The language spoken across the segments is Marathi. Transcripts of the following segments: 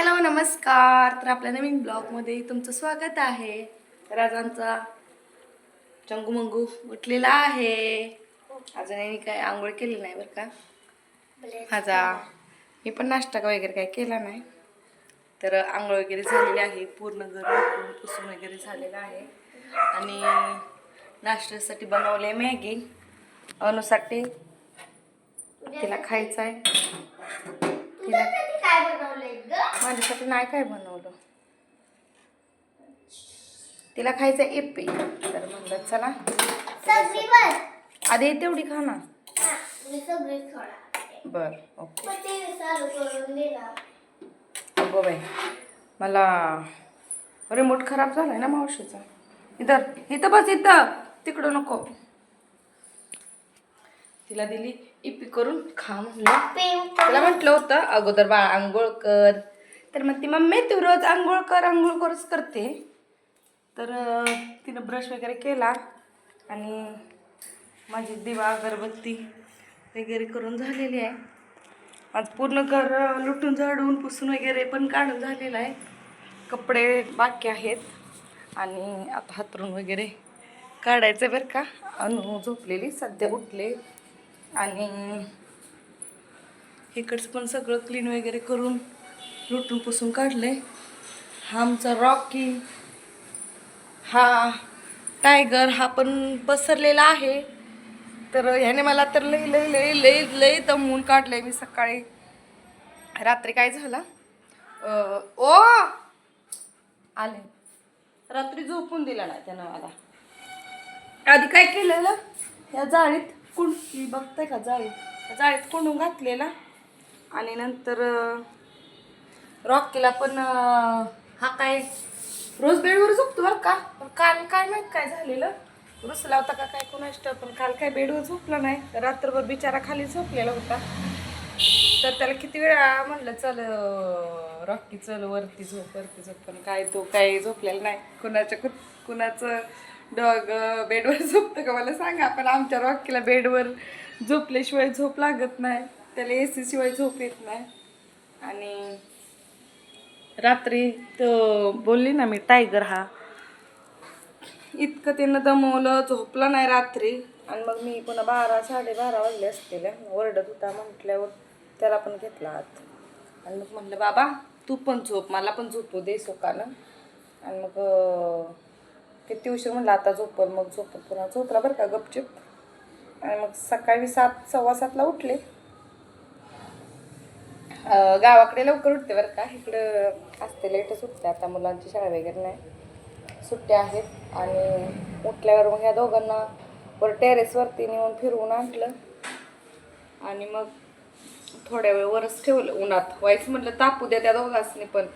हॅलो नमस्कार. तर आपल्या नवीन ब्लॉगमध्ये तुमचं स्वागत आहे. तर आज आमचा चंगू मंगू उठलेला आहे. अजून यांनी काय आंघोळ केली नाही बरं का? माझा मी पण नाश्ता वगैरे काय केला नाही. तर आंघोळ वगैरे झालेली आहे. पूर्ण घर उठून पुसून वगैरे झालेलं आहे. आणि नाश्त्यासाठी बनवले मॅगी. अनुसाठी तिला खायचं आहे तिला काय बनवलंय ग? माझ्यासाठी नाही काय बनवलं. तिला खायचं इप्पी तर म्हणलं चला. आधी तेवढी खा ना. हा, मी सगळी थोडा बर ओके. मग ते चालू करून दिला अगो बाई मला रिमोट खराब झालाय ना मावशीचा. इथं इथं बस इथं. तिकडं नको. तिला दिली इप्पी करून खा म्हणलं. तिला म्हटलं होतं अगोदर बाळ आंघोळ कर. तर मग ती मम्मी तू रोज आंघोळ कर आंघोळ करच करते. तर तिनं ब्रश वगैरे केला आणि माझी दिवा अगरबत्ती वगैरे करून झालेली आहे. आज पूर्ण घर लुटून झाडून पुसून वगैरे पण काढून झालेलं आहे. कपडे बाकी आहेत आणि आता हातरून वगैरे काढायचं बरं का. अनु झोपलेली सध्या उठले. आणि इकडचं पण सगळं क्लीन वगैरे करून लुटून पुसून काढले हा आमचा रॉकी हा टायगर हा पण पसरलेला आहे. तर ह्याने मला तर लई लई लई लई लई दमवून आहे मी सकाळी. रात्री काय झालं? ओ! आले. रात्री झोपून दिला ना त्यानं मला आधी काय केलेलं? या जाळीत कुंड ही बघताय का? जाळी. जाळीत कुंडून घातलेला आणि नंतर रॉकीला पण हा काय रोज बेडवर झोपतो बरं का? पण काल काय माहीत काय झालेलं? रुसला होता का काय कोणाष्ट पण काल काय बेडवर झोपला नाही. रात्रभर बिचारा खाली झोपलेला होता. तर त्याला किती वेळा म्हणलं चल रॉकी चल वरती झोप वरती झोप. पण काय तो काय झोपलेला नाही. कुणाच्या कुणाचं डॉग बेडवर झोपतं का मला सांगा. पण आमच्या रॉकीला बेडवर झोपल्याशिवाय झोप लागत नाही. त्याला ए सीशिवाय झोप येत नाही. आणि रात्री तर बोलली ना मी टायगर हा. इतकं त्यानं दमवलं झोपलं नाही रात्री. आणि मग मी पुन्हा बारा साडेबारा वाजले असतील. ओरडत होता म्हटल्यावर त्याला पण घेतला आत आणि मग म्हटलं बाबा तू पण झोप. मला पण झोपू दे सुखानं आणि मग किती उशीर म्हणलं आता झोपल मग झोपल पुन्हा झोपला बरं का गपचूप. आणि मग सकाळी सात सव्वा सातला उठले. गावाकडे लवकर उठते बरं का इकडं असते लेटच उठते. आता मुलांची शाळा वगैरे नाही. सुट्ट्या आहेत. आणि उठल्यावर मग ह्या दोघांना वर टेरेसवरती नेऊन फिरवून आणलं. आणि मग थोड्या वेळ वरच ठेवलं उन्हात. व्हायचं म्हटलं तापू द्या त्या दोघांनी पण.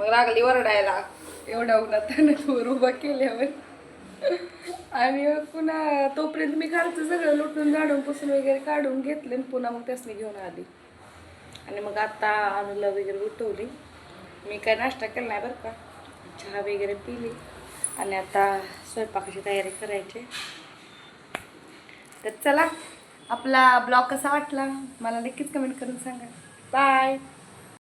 मग लागली वरडायला. एवढ्या उन्हात त्यानं वर उभा केल्यावर. आणि मग पुन्हा तोपर्यंत मी घरचं सगळं लुटून झाडून पुसून वगैरे काढून घेतले आणि पुन्हा मग त्यासनी घेऊन आली. आणि मग आत्ता अनुला वगैरे उठवली. मी काय नाश्ता केला नाही बरं का. चहा वगैरे पिली. आणि आता स्वयंपाकाची तयारी करायची. तर चला आपला ब्लॉग कसा वाटला? मला नक्कीच कमेंट करून सांगा. बाय